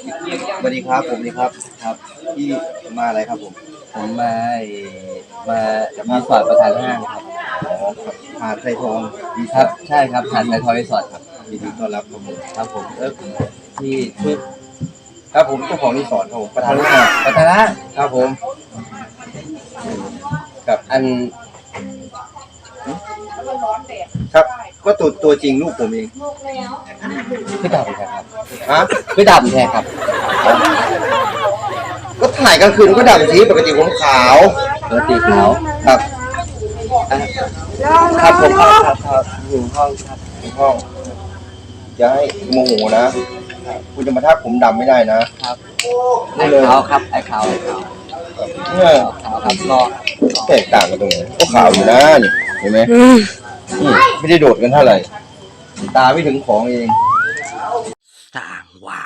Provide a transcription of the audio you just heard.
สวัสดีครับผมนี่ครับครับที่มาอะไรครับผมผมมาไอ้มารีสอร์ทประธานห้างครับอ๋อครับหาดไทยทองดีคครัรับบใช่ครับผ่านไทยทอยรีสอร์ทครับยินดีต้อนรับครับผมครับผมเออที่ที่ครับผมเจ้าของรีสอร์ทครับผมประธานประห้างประธานห้างครับผมครับอัน ครับ ก็ตัวตัวจริงลูกผมเองพี่ดำแท้ครับฮะพี่ดำแท้ครับ ก็ถ่ายกลางคืนก็ดำสีปกติผมขาวปกติเขาครับครับผมครับครับครับอยู่ห้องครับห้องอย่าให้โมโหนะคุณจะมาทักผมดำไม่ได้นะครับไอ้ขาวครับไอ้ขาวไอ้ขาวเนี่ยขาวครับรอแตกต่างกันตรงไหนก็ขาวอยู่นะนี่เห็นไหม ไม่ได้โดดกันเท่าไหร่ ตาไม่ถึงของเองต่างว่า